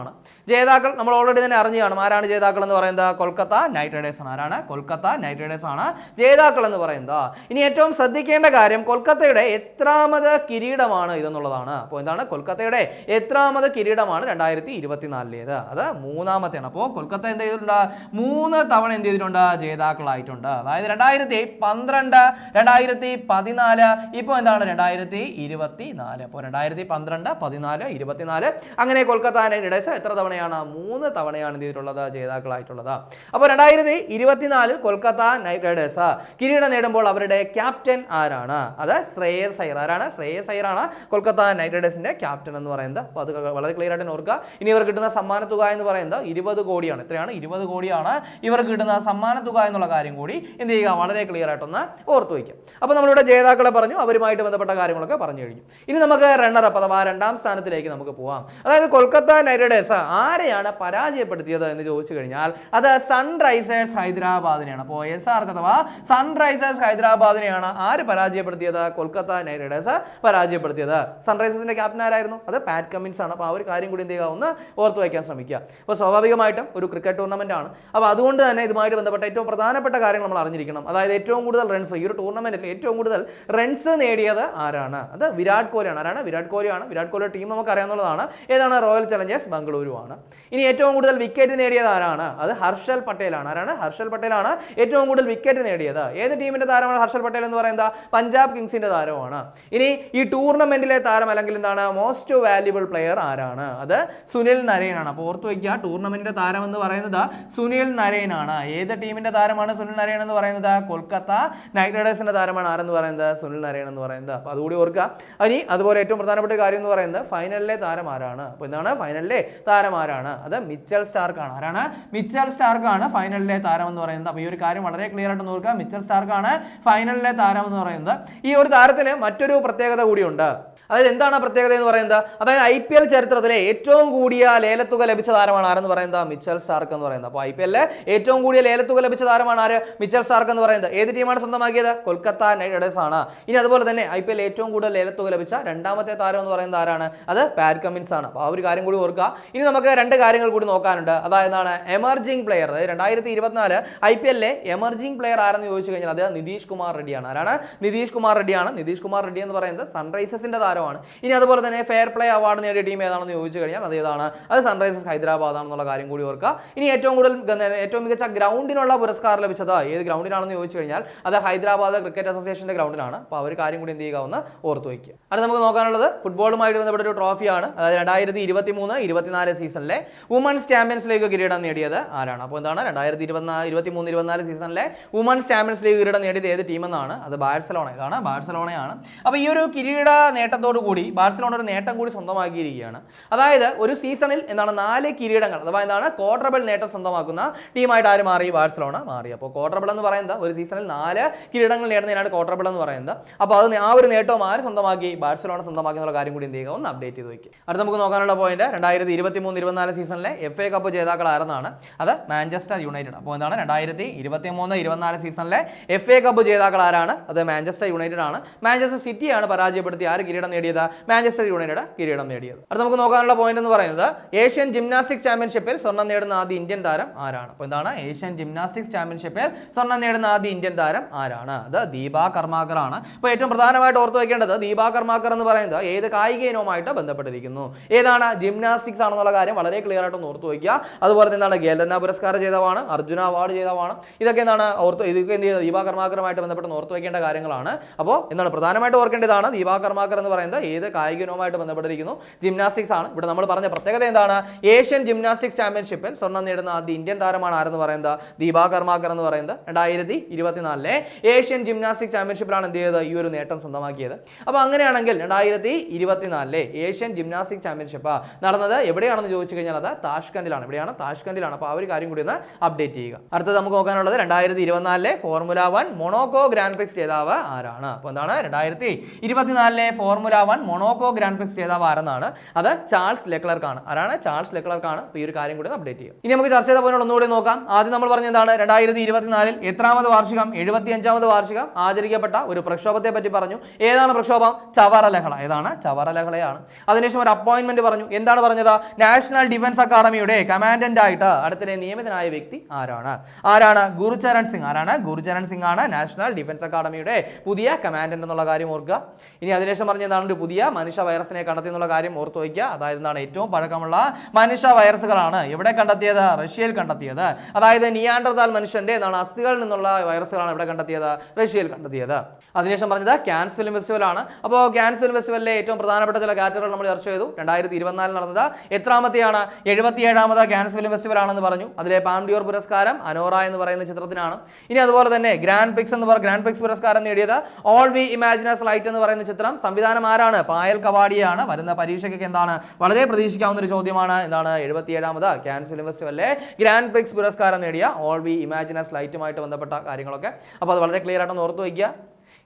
ആണ്. ജേതാക്കൾ നമ്മൾ ഓൾറെഡി തന്നെ അറിഞ്ഞു കാണും. ആരാണ് ജേതാക്കൾ എന്ന് പറയുന്നത്? കൊൽക്കത്ത നൈറ്റ് റൈഡേഴ്സ് ആണ്. ആരാണ്? കൊൽക്കത്ത നൈറ്റ് റൈഡേഴ്സ് ആണ് ജേതാക്കൾ എന്ന് പറയുന്നത്. ഇനി ഏറ്റവും ശ്രദ്ധിക്കേണ്ട കാര്യം കൊൽക്കത്തയുടെ എത്രാമത് കിരീടമാണ് ഇതെന്നുള്ളതാണ്. അപ്പോൾ എന്താണ്? കൊൽക്കത്തയുടെ എത്രാമത് കിരീടമാണ് രണ്ടായിരത്തി ഇരുപത്തിനാലിലേത് അത് മൂന്നാമത്തെയാണ്. അപ്പോൾ കൊൽക്കത്ത എന്ത് ചെയ്തിട്ടുണ്ട്? മൂന്ന് തവണ എന്ത് ചെയ്തിട്ടുണ്ട്? ജേതാക്കളായിട്ടുണ്ട്. അതായത് രണ്ടായിരത്തി പന്ത്രണ്ട് രണ്ടായിരത്തി പതിനാല് ഇപ്പോൾ എന്താണ്? രണ്ടായിരത്തി ഇരുപത്തി നാല് അപ്പോൾ രണ്ടായിരത്തി പന്ത്രണ്ട് പതിനാല് ഇരുപത്തിനാല്. അങ്ങനെ കൊൽക്കത്ത നൈറ്റ് റൈഡേഴ്സ് എത്ര തവണയാണ് മൂന്ന് തവണയാണ് എന്ത് ചെയ്തിട്ടുള്ളത് ജേതാക്കളായിട്ടുള്ളത്. അപ്പോൾ രണ്ടായിരത്തി ഇരുപത്തിനാലിൽ കൊൽക്കത്ത നൈറ്റ് റൈഡേഴ്സ് കിരീടം നേടുമ്പോൾ അവരുടെ ക്യാപ്റ്റൻ ആരാണ്? അത് ശ്രേയസ് അയ്യർ. ആരാണ്? ശ്രേയസ് അയ്യറാണ് കൊൽക്കത്ത നൈറ്റ് റൈഡേഴ്സിന്റെ ക്യാപ്റ്റൻ എന്ന് പറയുന്നത്. അപ്പോൾ അത് വളരെ ക്ലിയർ ആയിട്ട് ഓർക്കുക. ഇനി ഇവർ കിട്ടുന്ന സമ്മാന തുക എന്ന് പറയുന്നത് ഇരുപത് കോടിയാണ്. എത്രയാണ്? ഇരുപത് കോടിയാണ് ഇവർക്ക് കിട്ടുന്ന സമ്മാന തുക എന്നുള്ള കാര്യം കൂടി എന്ത് ചെയ്യുക? വളരെ ക്ലിയർ ആയിട്ടൊന്ന് ഓർത്തു വയ്ക്കുക. അപ്പോൾ നമ്മളിവിടെ ജേതാക്കളെ പറഞ്ഞു അവരുമായിട്ട് ബന്ധപ്പെട്ട കാര്യങ്ങളൊക്കെ പറഞ്ഞു കഴിഞ്ഞു. ഇനി നമുക്ക് റണ്ണർ അപ്പ് അഥവാ രണ്ടാം സ്ഥാനത്തിലേക്ക് നമുക്ക് പോവാം. അതായത് കൊൽക്കത്ത നൈറ്റ് റൈഡേഴ്സ് ആരെയാണ് പരാജയപ്പെടുത്തിയത് എന്ന് ചോദിച്ചു കഴിഞ്ഞാൽ അത് സൺറൈസേഴ്സ് ഹൈദരാബാദിനെയാണ്. അപ്പോൾ എസ് ആർ അഥവാ സൺറൈസേഴ്സ് ഹൈദരാബാദിനെയാണ് ആര് പരാജയപ്പെടുത്തിയത്? കൊൽക്കത്ത നൈറ്റ് റൈഡേഴ്സ് പരാജയപ്പെടുത്തിയത്. സൺറൈസേഴ്സിന്റെ ക്യാപ്റ്റൻ ആരായിരുന്നു? അത് പാറ്റ് കമ്മിൻസ് ആണ്. അപ്പോൾ ആ ഒരു കാര്യം കൂടി എന്ത് ചെയ്യുക? ഒന്ന് ഓർത്ത് വയ്ക്കാൻ ശ്രമിക്കുക. അപ്പോൾ സ്വാഭാവികമായിട്ടും ഒരു ക്രിക്കറ്റ് ടൂർണമെന്റ് ആണ്. അപ്പോൾ അതുകൊണ്ട് തന്നെ ഇതുമായിട്ട് ബന്ധപ്പെട്ട ഏറ്റവും പ്രധാനപ്പെട്ട കാര്യങ്ങൾ നമ്മൾ അറിഞ്ഞിരിക്കണം. അതായത് ഏറ്റവും കൂടുതൽ റൺസ് ഈ ഒരു ടൂർണമെന്റിൽ ഏറ്റവും കൂടുതൽ റൺസ് നേടിയത് ആരാണ്? അത് വിരാട് കോഹ്ലിയാണ്. ആരാണ്? വിരാട് കോഹ്ലിയാണ്. വിരാട് കോഹ്ലിയുടെ ടീം നമുക്ക് അറിയാവുന്നതാണ് ഏതാണ്? റോയൽ ചലഞ്ചേഴ്സ് ബംഗളൂരു ആണ്. ഇനി ഏറ്റവും കൂടുതൽ വിക്കറ്റ് നേടിയത് ആരാണ്? അത് ഹർഷൽ പട്ടേലാണ്. ആരാണ്? ഹർഷൽ പട്ടേലാണ് ഏറ്റവും കൂടുതൽ വിക്കറ്റ് നേടിയത്. ഏത് ടീമിന്റെ താരമാണ് ഹർഷൽ പട്ടേൽ എന്ന് പറയുന്നത്? പഞ്ചാബ് കിങ്സിന്റെ താരമാണ്. ഇനി ഈ ടൂർണമെന്റിലെ താരം അല്ലെങ്കിൽ എന്താണ് മോസ്റ്റ് വാല്യുബിൾ പ്ലെയർ ആരാണ്? അത് സുനിൽ നരേനാണ്. അപ്പോൾ ഓർത്ത് വയ്ക്കുക ടൂർണമെന്റിന്റെ താരം എന്ന് പറയുന്നത് സുനിൽ നരേനാണ്. ഏത് ടീമിന്റെ താരമാണ് സുനിൽ നരേൻ എന്ന് പറയുന്നത്? കൊൽക്കത്ത നൈറ്റ് റൈഡേഴ്സിന്റെ താരമാണ് ആരെന്ന് പറയുന്നത്? സുനിൽ നരേൻ എന്ന് പറയുന്നത്. അപ്പോൾ അതുകൂടി ഓർക്കുക. ഇനി അതുപോലെ ഏറ്റവും പ്രധാനപ്പെട്ട കാര്യം എന്ന് പറയുന്നത് ഫൈനലിലെ താരം ആരാണ്? അപ്പോൾ എന്താണ്? ഫൈനലിലെ താരം ആരാണ്? അത് മിച്ചൽ സ്റ്റാർക്കാണ്. ആരാണ്? മിച്ചൽ സ്റ്റാർക്കാണ് ഫൈനലിലെ താരം എന്ന് പറയുന്നത്. അപ്പോൾ ഈ ഒരു കാര്യം വളരെ ക്ലിയർ ആയിട്ട് നോക്കുക മിച്ചൽ സ്റ്റാർക്കാണ് ഫൈനലിലെ താരം എന്ന് പറയുന്നത്. ഈ ഒരു താരത്തിന് മറ്റൊരു പ്രത്യേകത കൂടിയുണ്ട്. അതായത് എന്താണ് പ്രത്യേകത എന്ന് പറയുന്നത്? അതായത് ഐ പി എൽ ചരിത്രത്തിലെ ഏറ്റവും കൂടിയ ലേലത്തുക ലഭിച്ച താരമാണ് ആരെന്ന് പറയുന്നത്? മിച്ചൽ സ്റ്റാർക്ക് എന്ന് പറയുന്നത്. അപ്പോൾ ഐ പി എല്ലിലെ ഏറ്റവും കൂടിയ ലേലത്തുക ലഭിച്ച താരമാണ് ആര്? മിച്ചൽ സ്റ്റാർക്ക് എന്ന് പറയുന്നത്. ഏത് ടീമാണ് സ്വന്തമാക്കിയത്? കൊൽക്കത്ത നൈറ്റ് റൈഡേഴ്സ് ആണ്. ഇനി അതുപോലെ തന്നെ ഐ പി എൽ ഏറ്റവും കൂടുതൽ ലേലത്തുക ലഭിച്ച രണ്ടാമത്തെ താരം എന്ന് പറയുന്നത് ആരാണ്? അത് പാറ്റ് കമ്മിൻസ് ആണ്. അപ്പോൾ ആ ഒരു കാര്യം കൂടി ഓർക്കുക. ഇനി നമുക്ക് രണ്ട് കാര്യങ്ങൾ കൂടി നോക്കാനുണ്ട്. അതായത് എന്താണ്? എമർജിംഗ് പ്ലെയർ അതായത് രണ്ടായിരത്തി ഇരുപത്തിനാല് ഐ പി എല്ലിലെ എമർജിംഗ് പ്ലെയർ ആരെന്ന് ചോദിച്ചു കഴിഞ്ഞാൽ അത് നിതീഷ് കുമാർ റെഡ്ഡിയാണ്. ആരാണ്? നിതീഷ് കുമാർ റെഡ്ഡിയാണ്. നിതീഷ് കുമാർ റെഡ്ഡി എന്ന് പറയുന്നത് സൺറൈസേഴ്സിന്റെ താരമാണ് ഇനി അതുപോലെ തന്നെ ഫെയർ പ്ലേ അവാർഡ് നേടിയ ടീം ഏതാണെന്ന് ചോദിച്ചു കഴിഞ്ഞാൽ അത് ഏതാണ്? അത് സൺറൈസേഴ്സ് ഹൈദരാബാദ് ആണെന്നുള്ള കാര്യം കൂടി ഓർക്കുക. ഇനി ഏറ്റവും കൂടുതൽ ഏറ്റവും മികച്ച ഗ്രൗണ്ടിനുള്ള പുരസ്കാരം ലഭിച്ചത് ഏത് ഗ്രൗണ്ടിലാണെന്ന് ചോദിച്ചു കഴിഞ്ഞാൽ അത് ഹൈദരാബാദ് ക്രിക്കറ്റ് അസോസിയേഷന്റെ ഗ്രൗണ്ടിലാണ്. അപ്പോൾ ആ ഒരു കാര്യം കൂടി എന്ത് ചെയ്യുക? ഒന്ന് ഓർത്ത് വയ്ക്കുക. അത് നമുക്ക് നോക്കാനുള്ളത് ഫുട്ബോളുമായിട്ട് ബന്ധപ്പെട്ട ഒരു ട്രോഫിയാണ്. അതായത് രണ്ടായിരത്തി ഇരുപത്തി മൂന്ന് ഇരുപത്തിനാല് സീസണിലെ വുമൺസ് ചാമ്പ്യൻസ് ലീഗ് കിരീടം നേടിയത് ആരാണ്? അപ്പോൾ എന്താണ്? രണ്ടായിരത്തി ഇരുപത്തിനാല് ഇരുപത്തി മൂന്ന് ഇരുപത്തിനാല് സീസണിലെ വുമൺസ് ചാമ്പ്യൻസ് ലീഗ് കിരീടം നേടിയത് ഏത് ടീമെന്നാണ് അത് ബാഴ്സലോണ. ഇതാണ് ബാഴ്സലോണയാണ്. അപ്പോൾ ഈ ഒരു കിരീട നേട്ടത്തോടു കൂടി ബാഴ്സലോണ ഒരു നേട്ടം കൂടി സ്വന്തമാക്കിയിരിക്കുകയാണ്. അതായത് ഒരു സീസണിൽ എന്താണ് നാല് കിരീടങ്ങൾ അഥവാ എന്താണ് ക്വാർട്ടർബിൾ നേട്ടം സ്വന്തമാക്കുന്ന ടീമായിട്ട് ആര് മാറി? ബാഴ്സലോണ മാറി. അപ്പോൾ ക്വാർട്ടർബിൾ എന്ന് പറയുന്നത് ഒരു സീസണിൽ നാല് കിരീടങ്ങൾ നേടുന്നതിനാണ് ക്വാർട്ടർബിൾ എന്ന് പറയുന്നത്. അപ്പോൾ അത് ആ ഒരു നേട്ടവും ആര് സ്വന്തമാക്കി? ബാഴ്സലോണ സ്വന്തമാക്കി എന്നുള്ള കാര്യം കൂടി എന്ത് ചെയ്യുക? ഒന്ന് അപ്ഡേറ്റ് ചെയ്ത് വയ്ക്കുക. അടുത്ത നമുക്ക് നോക്കാനുള്ള പോയിന്റ് രണ്ടായിരത്തി ഇരുപത്തി മൂന്ന് ഇരുപത്തിനാല് സീസണിലെ എഫ് എ കപ്പ് ജേതാക്കൾ ആരെന്നാണ് അത് മാഞ്ചസ്റ്റർ യുണൈറ്റഡ്. അപ്പോൾ എന്താണ്? രണ്ടായിരത്തി ഇരുപത്തി മൂന്ന് ഇരുപത്തിനാല് സീസണിലെ എഫ് എ കപ്പ് ജേതാക്കൾ ആരാണ് അത് മാഞ്ചസ്റ്റർ യുണൈറ്റഡ് ആണ്. മാഞ്ചസ്റ്റർ സിറ്റിയാണ് പരാജയപ്പെടുത്തി ആര് കിരീടം നേടിയത് മാഞ്ചസ്റ്റർ യുണൈറ്റഡ് കിരീടം നേടിയത്. അടുത്ത നമുക്ക് നോക്കാനുള്ള പോയിന്റ് എന്ന് പറയുന്നത് ഏഷ്യൻ ജിംനാസ്റ്റിക് ചാമ്പ്യൻഷിപ്പിൽ സ്വർണം നേടുന്ന ആദ്യ ഇന്ത്യൻ താരം ആരാണ്? അപ്പോൾ എന്താണ് ഏഷ്യൻ ജിംനാസ്റ്റിക്സ് ചാമ്പ്യൻഷിപ്പിൽ സ്വർണം നേടുന്ന ആദ്യ ഇന്ത്യൻ താരം ആരാണ്? അത് ദീപ കർമാകർ ആണ് അപ്പോൾ ഏറ്റവും പ്രധാനമായിട്ട് ഓർത്ത് വയ്ക്കേണ്ടത് ദീപ കർമാകർ എന്ന് പറയുന്നത് ഏത് കായിക ഇനവുമായിട്ട് ബന്ധപ്പെട്ടിരിക്കുന്നു. ഏതാണ് ജിംനാസ്റ്റിക്സ് ആണെന്നുള്ള കാര്യം വളരെ ക്ലിയർ ആയിട്ട് ഓർത്ത് വയ്ക്കുക അതുപോലെ തന്നെ എന്താണ് ഗേലന പുരസ്കാരം ചെയ്തവാണ് അർജുന അവാർഡ് ചെയ്തവാണ് ഇതൊക്കെ എന്താണ് ഓർത്ത് ഇതൊക്കെ എന്ത് ചെയ്യുന്നത് ദീപാ കർമാകറുമായിട്ട് ബന്ധപ്പെട്ട് ഓർത്ത് വയ്ക്കേണ്ട കാര്യങ്ങളാണ്. അപ്പോൾ എന്താണ് പ്രധാനമായിട്ട് ഓർക്കേണ്ടതാണ് ദീപാ കർമാകർ എന്ന് പറയുന്നത് ഏത് കായിക ഇനവുമായിട്ട് ബന്ധപ്പെട്ടിരിക്കുന്നു? ജിംനാസ്റ്റിക്സ് ആണ്. ഇവിടെ നമ്മൾ പറഞ്ഞ പ്രത്യേകത എന്താണ്? ഏഷ്യൻ ജിംനാസ്റ്റിക്സ് ചാമ്പ്യൻഷിപ്പിൽ സ്വർണം നേടുന്ന ആദ്യ ഇന്ത്യൻ താരമാണ് ആരെന്ന് പറയുന്നത്? ദീപാ കർമാക്കർ എന്ന് പറയുന്നത്. രണ്ടായിരത്തി ഇരുപത്തിനാലിലെ ഏഷ്യൻ ജിംനാസ്റ്റിക് ചാമ്പ്യൻഷിപ്പിലാണ് എന്ത് ചെയ്തത്? ഈ ഒരു നേട്ടം സ്വന്തമാക്കിയത്. അപ്പോൾ അങ്ങനെയാണെങ്കിൽ രണ്ടായിരത്തി ഇരുപത്തിനാലിലെ ഏഷ്യൻ ജിംനാസ്റ്റിക് ചാമ്പ്യൻഷിപ്പ് നടന്നത് എവിടെയാണെന്ന് ചോദിച്ചു കഴിഞ്ഞാൽ അത് താഷ്കണ്ടിലാണ്. എവിടെയാണ് താഷ്കണ്ടിലാണ്. അപ്പോൾ ആ ഒരു കാര്യം കൂടി ഒന്ന് അപ്ഡേറ്റ് ചെയ്യുക. അടുത്തത് നമുക്ക് നോക്കാനുള്ളത് രണ്ടായിരത്തി ഇരുപത്തിനാലിലെ formula one Monaco grand prix ജേതാവ് ആരാണ്? അപ്പോൾ എന്താണ്? രണ്ടായിരത്തി ഇരുപത്തിനാലിലെ formula one Monaco grand prix ജേതാവ് ആരെന്നാണ്? അത് ചാൾസ് ലെക്ലർക്കാണ്. ആരാണ്? ചാൾസ് ലെക്ലർക്കാണ്. ഈ ഒരു കാര്യം കൂടി അപ്ഡേറ്റ് ചെയ്യും. ഇനി നമുക്ക് ചർച്ച ചെയ്ത പോയിന്റ് ഒന്നുകൂടി നോക്കാം. ആദ്യം നമ്മൾ പറഞ്ഞ എന്താണ്? രണ്ടായിരത്തി ഇരുപത്തിനാലിൽ എത്രാമത് വാർഷികം? എഴുപത്തി അഞ്ചാമത് വാർഷികം? ആചരിക്കപ്പെട്ട ഒരു പ്രക്ഷോഭത്തെ പറ്റി പറഞ്ഞു. ഏതാണ് പ്രക്ഷോഭം? ചവറ ലഹള ഏതാണ്? ചവറ ലഹളയാണ് അതിനുശേഷം ഒരു അപ്പോയിന്റ്മെന്റ് പറഞ്ഞു. എന്താണ് പറഞ്ഞത്? നാഷണൽ ഡിഫൻസ് അക്കാദമിയുടെ കമാൻഡന്റ് ആയിട്ട് അടുത്തിടെ നിയമിതനായ വ്യക്തി ആരാണ്? ആരാണ്? ഗുരുചരൺ സിംഗ്. ആരാണ്? ഗുരുചരൺ സിംഗ് ആണ് നാഷണൽ ഡിഫൻസ് അക്കാദമിയുടെ പുതിയ കമാൻഡന്റ് എന്നുള്ള കാര്യം ഓർക്കുക. ഇനി അതിനുശേഷം പറഞ്ഞ എന്താണ് ഒരു പുതിയ മനുഷ്യ വൈറസിനെ കണ്ടെത്തി എന്നുള്ള കാര്യം ഓർത്തു വയ്ക്കുക. അതായത് എന്താണ് ഏറ്റവും പഴക്കമുള്ള മനുഷ്യ വൈറസുകളാണ്. എവിടെ കണ്ടെത്തിയത്? റഷ്യയിൽ കണ്ടെത്തിയത്. അതായത് നിയാണ്ടർതാൽ മനുഷ്യന്റെ എന്താണ് അസ്ഥികളിൽ നിന്നുള്ള വൈറസുകളാണ് എവിടെ കണ്ടെത്തിയത്? റഷ്യയിൽ കണ്ടെത്തിയത്. അതിനുശേഷം പറഞ്ഞത് ക്യാൻസ് ഫിലിം ഫെസ്റ്റിവൽ ആണ്. അപ്പോൾ ക്യാൻസ് ഫിലിം ഫെസ്റ്റിവലിലെ ഏറ്റവും പ്രധാനപ്പെട്ട ചില കാറ്റഗറികൾ നമ്മൾ ചർച്ച ചെയ്തു. രണ്ടായിരത്തി ഇരുപത്തിനാലിൽ നടന്നത് എത്രാമത്തെയാണ്? എഴുപത്തിയേഴാമത് ക്യാൻസ് ഫിലിം ഫെസ്റ്റിവൽ ആണെന്ന് പറഞ്ഞു. അതിലെ പാംഡിയോർ പുരസ്കാരം അനോറ എന്ന് പറയുന്ന ചിത്രത്തിനാണ്. ഇനി അതുപോലെ തന്നെ ഗ്രാൻഡ് പിക്സ് എന്ന് പറയുന്ന ഗ്രാൻഡ് പിക്സ് പുരസ്കാരം നേടിയത് ഓൾ വി ഇമാജിനസ് ലൈറ്റ് എന്ന് പറയുന്ന ചിത്രം. സംവിധാനം ആരാണ് പായൽ കവാടിയാണ് വരുന്ന പരീക്ഷയ്ക്കൊക്കെ എന്താണ്? വളരെ പ്രതീക്ഷിക്കാവുന്ന ഒരു ചോദ്യമാണ്. എന്താണ് എഴുപത്തിയേഴാമത് ക്യാൻസ് ഫിലിം ഫെസ്റ്റിവലിലെ ഗ്രാൻഡ് പ്രിക്സ് പുരസ്കാരം നേടിയ ഓൾ വി ഇമാജിനസ് ലൈറ്റുമായിട്ട് ബന്ധപ്പെട്ട കാര്യങ്ങളൊക്കെ. അപ്പോൾ അത് വളരെ ക്ലിയർ ആയിട്ടൊന്ന് ഓർത്തു വയ്ക്കുക.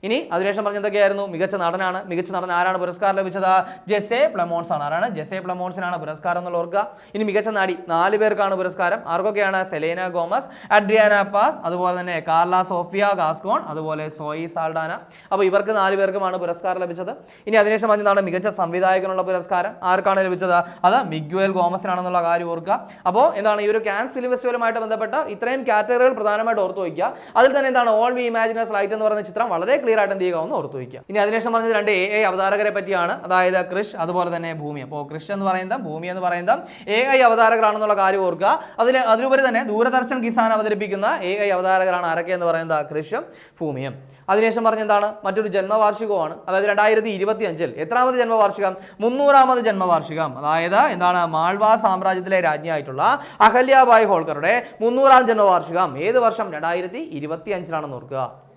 ഇനി അതിനുശേഷം പറഞ്ഞ എന്തൊക്കെയായിരുന്നു? മികച്ച നടനാണ്. മികച്ച നടൻ ആരാണ് പുരസ്കാരം ലഭിച്ചത്? ജെസെ പ്ലമോൺസ് ആണ് ആരാണ്? ജെസെ പ്ലമോൺസിനാണ് പുരസ്കാരം എന്നുള്ള ഓർക്കുക. ഇനി മികച്ച നടി നാല് പേർക്കാണ് പുരസ്കാരം. ആർക്കൊക്കെയാണ്? സെലേന ഗോമസ് അഡ്രിയാന പാസ് അതുപോലെ തന്നെ കാർല സോഫിയ ഗാസ്കോൺ അതുപോലെ സോയി സാൽഡാന അപ്പോൾ ഇവർക്ക് നാല് പേർക്കുമാണ് പുരസ്കാരം ലഭിച്ചത്. ഇനി അതിനുശേഷം പറഞ്ഞതാണ് മികച്ച സംവിധായകനുള്ള പുരസ്കാരം. ആർക്കാണ് ലഭിച്ചത്? അത് മിഗ്വേൽ ഗോമസിനാണെന്നുള്ള കാര്യം ഓർക്കുക. അപ്പോൾ എന്താണ് ഈ ഒരു ക്യാൻസ് ഫിലിം ഫെസ്റ്റിവലുമായിട്ട് ബന്ധപ്പെട്ട ഇത്രയും കാറ്റഗറികൾ പ്രധാനമായിട്ട് ഓർത്തു വയ്ക്കുക. അതിൽ തന്നെ എന്താണ്? ഓൾ വി ഇമാജിനസ് ലൈറ്റ് എന്ന് പറയുന്ന ചിത്രം വളരെ ക്ലിയർ ആയിട്ട് എന്ത് ചെയ്യുക? ഒന്ന് ഓർത്ത് വയ്ക്കുക. ഇനി അതിനുശേഷം പറഞ്ഞത് രണ്ട് എ ഐ അവതാരകരെ പറ്റിയാണ്. അതായത് കൃഷ് അതുപോലെ തന്നെ ഭൂമി. അപ്പോൾ കൃഷ് എന്ന് പറയുന്നത് ഭൂമി എന്ന് പറയുന്നത് എ ഐ അവതാരകരാണെന്നുള്ള കാര്യം ഓർക്കുക. അതിന് അതിലുപരി തന്നെ ദൂരദർശൻ കിസാൻ അവതരിപ്പിക്കുന്ന എ ഐ അവതാരകരാണ് ആരൊക്കെ എന്ന് പറയുന്നത്? കൃഷും ഭൂമിയും. അതിനുശേഷം പറഞ്ഞെന്താണ് മറ്റൊരു ജന്മവാർഷികമാണ് അതായത് രണ്ടായിരത്തി ഇരുപത്തി അഞ്ചിൽ എത്രാമത് ജന്മവാർഷികം? മുന്നൂറാമത് ജന്മവാർഷികം. അതായത് എന്താണ്? മാൾവ സാമ്രാജ്യത്തിലെ രാജ്ഞിയായിട്ടുള്ള അഹല്യാബായ് ഹോൾക്കറുടെ മുന്നൂറാം ജന്മവാർഷികം. ഏത് വർഷം? രണ്ടായിരത്തി ഇരുപത്തി അഞ്ചിലാണെന്ന് ഓർക്കുക.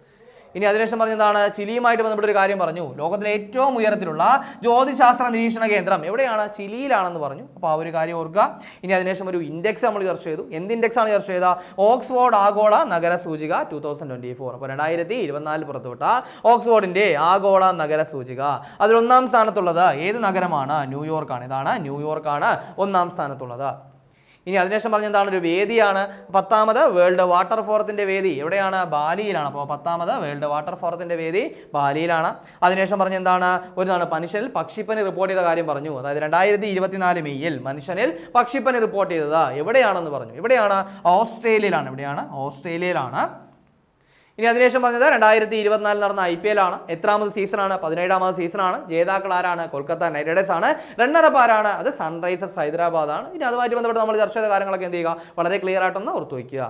ഇനി അതിനുശേഷം പറഞ്ഞതാണ് ചിലിയുമായിട്ട് ബന്ധപ്പെട്ട ഒരു കാര്യം പറഞ്ഞു. ലോകത്തിലെ ഏറ്റവും ഉയരത്തിലുള്ള ജ്യോതിശാസ്ത്ര നിരീക്ഷണ കേന്ദ്രം എവിടെയാണ്? ചിലിയിലാണെന്ന് പറഞ്ഞു. അപ്പോൾ ആ ഒരു കാര്യം ഓർക്കുക. ഇനി അതിനുശേഷം ഒരു ഇൻഡെക്സ് നമ്മൾ ചർച്ച ചെയ്തു. എന്ത് ഇൻഡെക്സ് ആണ് ചർച്ച ചെയ്ത ഓക്സ്ഫോർഡ് ആഗോള നഗര സൂചിക ടൂ തൗസൻഡ് ട്വന്റി ഫോർ അപ്പോൾ രണ്ടായിരത്തി ഇരുപത്തിനാലിൽ പുറത്തുവിട്ട ഓക്സ്ഫോർഡിന്റെ ആഗോള നഗര സൂചിക. അതിൽ ഒന്നാം സ്ഥാനത്തുള്ളത് ഏത് നഗരമാണ്? ന്യൂയോർക്കാണ്. ഇതാണ് ന്യൂയോർക്കാണ് ഒന്നാം സ്ഥാനത്തുള്ളത്. ഇനി അതിനുശേഷം പറഞ്ഞ എന്താണ്? ഒരു വേദിയാണ്. പത്താമത് വേൾഡ് വാട്ടർ ഫോറത്തിന്റെ വേദി. എവിടെയാണ്? ബാലിയിലാണ്. അപ്പോൾ പത്താമത് വേൾഡ് വാട്ടർ ഫോറത്തിന്റെ വേദി ബാലിയിലാണ്. അതിനുശേഷം പറഞ്ഞ എന്താണ്? ഒരു നാണ് മനുഷ്യനിൽ പക്ഷിപ്പനി റിപ്പോർട്ട് ചെയ്ത കാര്യം പറഞ്ഞു. അതായത് രണ്ടായിരത്തി ഇരുപത്തിനാല് മെയ്യിൽ മനുഷ്യനിൽ പക്ഷിപ്പനി റിപ്പോർട്ട് ചെയ്തത്. എവിടെയാണെന്ന് പറഞ്ഞു. എവിടെയാണ്? ഓസ്ട്രേലിയയിലാണ്. എവിടെയാണ്? ഓസ്ട്രേലിയയിലാണ്. ഇനി അതിനുശേഷം പറഞ്ഞത് രണ്ടായിരത്തി ഇരുപത്തിനാലിൽ നടന്ന ഐ പി എൽ ആണ്. എത്രാമത് സീസണാണ്? പതിനേഴാമത് സീസണാണ്. ജേതാക്കൾ ആരാണ്? കൊൽക്കത്ത നൈറ്റ് റൈഡേഴ്സ് ആണ്. റണ്ണറപ്പ് ആരാണ്? അത് സൺറൈസേഴ്സ് ഹൈദരാബാദ് ആണ്. ഇനി അതുമായിട്ട് ബന്ധപ്പെട്ട് നമ്മൾ ചർച്ച ചെയ്ത കാര്യങ്ങളൊക്കെ എന്ത് ചെയ്യുക? വളരെ ക്ലിയർ ആയിട്ടൊന്ന് ഓർത്തു വയ്ക്കുക.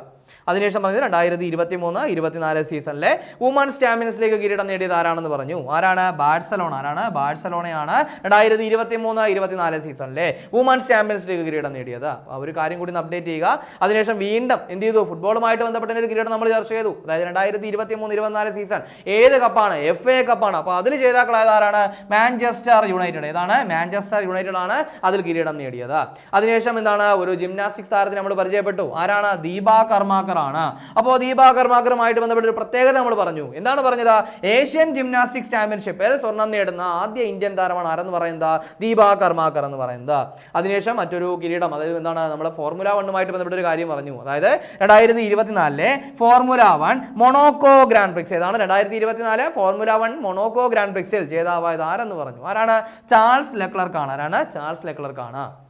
അതിനുശേഷം പറഞ്ഞത് രണ്ടായിരത്തി ഇരുപത്തി മൂന്ന് ഇരുപത്തിനാല് സീസണിലെ വുമൺസ് ചാമ്പ്യൻസ് ലീഗ് കിരീടം നേടിയത് ആരാണെന്ന് പറഞ്ഞു. ആരാണ്? ബാഴ്സലോണ. ആരാണ്? ബാഴ്സലോണയാണ് രണ്ടായിരത്തി ഇരുപത്തി മൂന്ന് ഇരുപത്തിനാല് സീസണിലെ വുമൺസ് ചാമ്പ്യൻസ് ലീഗ് കിരീടം നേടിയത്. ആ ഒരു കാര്യം കൂടി അപ്ഡേറ്റ് ചെയ്യുക. അതിനുശേഷം വീണ്ടും എന്ത് ചെയ്തു? ഫുട്ബോളുമായിട്ട് ബന്ധപ്പെട്ട ഒരു കിരീടം നമ്മൾ ചർച്ച ചെയ്തു. അതായത് രണ്ടായിരത്തി ഇരുപത്തി മൂന്ന് ഇരുപത്തിനാല് സീസൺ ഏത് കപ്പാണ് എഫ് എ കപ്പാണ് അപ്പോൾ അതിൽ ജേതാക്കളായത് ആരാണ്? Manchester United. ഏതാണ്? മാഞ്ചസ്റ്റർ യുണൈറ്റഡ് ആണ് അതിൽ കിരീടം നേടിയത്. അതിനുശേഷം എന്താണ്? ഒരു ജിംനാസ്റ്റിക്സ് താരത്തിന് നമ്മൾ പരിചയപ്പെട്ടു. ആരാണ്? ദീപ കർമാക്കർ ആണ് അപ്പോൾ ദീപ കർമാക്കറുമായിട്ട് ബന്ധപ്പെട്ട ഒരു പ്രത്യേകത നമ്മൾ പറഞ്ഞു. എന്താണ് പറഞ്ഞത്? ഏഷ്യൻ ജിംനാസ്റ്റിക്സ് ചാമ്പ്യൻഷിപ്പിൽ സ്വർണം നേടുന്ന ആദ്യ ഇന്ത്യൻ താരമാണ് ആരെന്ന് പറയുന്നത്? ദീപ കർമാക്കർ എന്ന് പറയുന്നത്. അതിനുശേഷം മറ്റൊരു കിരീടം അതായത് എന്താണ് നമ്മുടെ ഫോർമുല വണ്ണുമായിട്ട് ബന്ധപ്പെട്ട ഒരു കാര്യം പറഞ്ഞു. അതായത് രണ്ടായിരത്തി ഇരുപത്തിനാലിലെ formula one Monaco grand prix. ഏതാണ്? രണ്ടായിരത്തി ഇരുപത്തിനാല് ഫോർമുല വൺ മൊണോക്കോ ഗ്രാൻഡ് പ്രിക്സിൽ ജേതാവായത് ആരെന്ന് പറഞ്ഞു. ആരാണ്? ചാൾസ് ലെക്ലർക്കാണ്. ആരാണ്? ചാൾസ് ലെക്ലർക്കാണ്.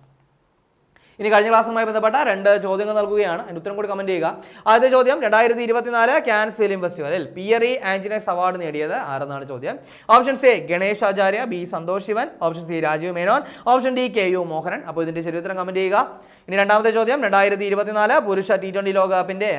ഇനി കഴിഞ്ഞ ക്ലാസ്സുമായി ബന്ധപ്പെട്ട രണ്ട് ചോദ്യങ്ങൾ നൽകുകയാണ്. അതിന് ഉത്തരം കൂടി കമന്റ് ചെയ്യുക. ആദ്യത്തെ ചോദ്യം രണ്ടായിരത്തി ഇരുപത്തിനാല് ക്യാൻസ് ഫിലിം ഫെസ്റ്റിവലിൽ പിയറി ആഞ്ചിനസ് അവാർഡ് നേടിയത് ആരെന്നാണ് ചോദ്യം? Option A Ganesh Acharya B Santosh Sivan. Option C Rajeev Menon. Option D K U Mohanan. അപ്പോൾ ഇതിന്റെ ഉത്തരം കമന്റ് ചെയ്യുക. ഇനി രണ്ടാമത്തെ ചോദ്യം. രണ്ടായിരത്തി ഇരുപത്തിനാല് പുരുഷ ടി ട്വന്റി ലോകകപ്പിന്റെ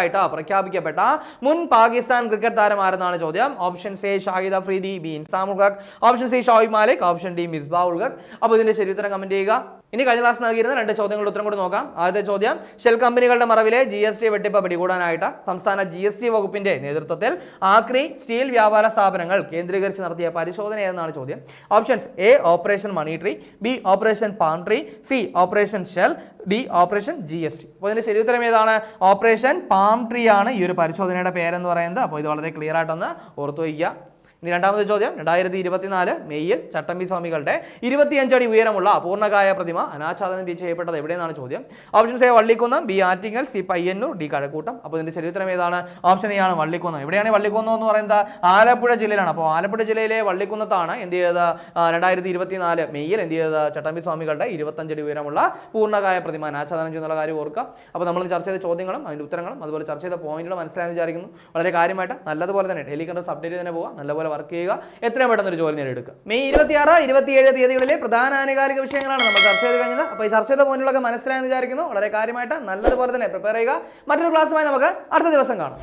ആയിട്ട് പ്രഖ്യാപിക്കപ്പെട്ട മുൻ പാകിസ്ഥാൻ ക്രിക്കറ്റ് താരം ആരെന്നാണ് ചോദ്യം. Option A Shahid Afridi B Inzamam ul-Haq. Option C Shoaib Malik option D Misbah ul-Haq. അപ്പോൾ ഇതിന്റെ ശരിയുത്തരം കമന്റ് ചെയ്യുക. ഇനി കഴിഞ്ഞ ക്ലാസ് നൽകിയിരുന്ന രണ്ട് ചോദ്യങ്ങളുടെ ഉത്തരം കൂടി നോക്കാം. ആദ്യത്തെ ചോദ്യം ഷെൽ കമ്പനികളുടെ മറവിലെ ജി എസ് ടി വെട്ടിപ്പ് പിടികൂടാനായിട്ട് സംസ്ഥാന ജി എസ് ടി വകുപ്പിന്റെ നേതൃത്വത്തിൽ ആക്രി സ്റ്റീൽ വ്യാപാര സ്ഥാപനങ്ങൾ കേന്ദ്രീകരിച്ച് നടത്തിയ പരിശോധന ഏതെന്നാണ് ചോദ്യം? Options A operation money tree B operation palm tree C operation shell D operation G S T. അപ്പോൾ ഇതിന്റെ ശരിയുത്തരം ഏതാണ്? ഓപ്പറേഷൻ പാം ട്രീ ആണ് ഈ ഒരു പരിശോധനയുടെ പേരെന്ന് പറയുന്നത്. അപ്പോൾ ഇത് വളരെ ക്ലിയർ ആയിട്ടൊന്ന് ഓർത്തു വയ്ക്കുക. ഇനി രണ്ടാമത്തെ ചോദ്യം രണ്ടായിരത്തി ഇരുപത്തിനാല് മെയ്യിൽ ചട്ടമ്പി സ്വാമികളുടെ ഇരുപത്തിയഞ്ചടി ഉയരമുള്ള അപൂർണകായ പ്രതിമ അനാച്ഛാദനം ചെയ്യപ്പെട്ടത് എവിടെയെന്നാണ് ചോദ്യം? Option A Vallikunnam B Attingal C Payyanur D Kazhakkoottam. അപ്പോൾ ഇതിന്റെ ചരിത്രം ഏതാണ്? ഓപ്ഷൻ എ ആണ് വള്ളിക്കുന്നം. എവിടെയാണ് വള്ളിക്കുന്നം എന്ന് പറയുന്നത്? ആലപ്പുഴ ജില്ലയിലാണ്. അപ്പോൾ ആലപ്പുഴ ജില്ലയിലെ വള്ളിക്കുന്നത്താണ് എന്ത് ചെയ്തത്? രണ്ടായിരത്തി ഇരുപത്തിനാല് മെയ്യിൽ എന്ത് ചെയ്തത്? ചട്ടമ്പി സ്വാമികളുടെ ഇരുപത്തഞ്ചടി ഉയരമുള്ള പൂർണകായ പ്രതിമ അനാച്ഛാദനം ചെയ്യുന്നുള്ള കാര്യം ഓർക്കുക. അപ്പോൾ നമ്മൾ ചർച്ച ചെയ്ത ചോദ്യങ്ങളും അതിന്റെ ഉത്തരങ്ങളും അതുപോലെ ചർച്ച ചെയ്ത പോയിന്റുകളും മനസ്സിലായെന്ന് വിചാരിക്കുന്നു. വളരെ കാര്യമായിട്ട് നല്ലതുപോലെ തന്നെ ഡെയിലി കണ്ടസ് അപ്ഡേറ്റ് തന്നെ പോവുക നല്ലപോലെ വർക്ക് ചെയ്യുക. എത്രയും പെട്ടെന്ന് ഒരു ജോലി നേടിയെടുക്കുക. മെയ് ഇരുപത്തിയാറ് ഇരുപത്തിയേഴ് തീയതികളിലെ പ്രധാന ആനുകാലിക വിഷയങ്ങളാണ് നമ്മൾ ചർച്ച ചെയ്ത് കഴിഞ്ഞത്. അപ്പോൾ ഈ ചർച്ച ചെയ്ത പോയിന്റുകളൊക്കെ മനസ്സിലായെന്ന് വിചാരിക്കുന്നു. വളരെ കാര്യമായിട്ട് നല്ലതുപോലെ തന്നെ പ്രിപ്പയർ ചെയ്യുക. മറ്റൊരു ക്ലാസ്സുമായി നമുക്ക് അടുത്ത ദിവസം കാണാം.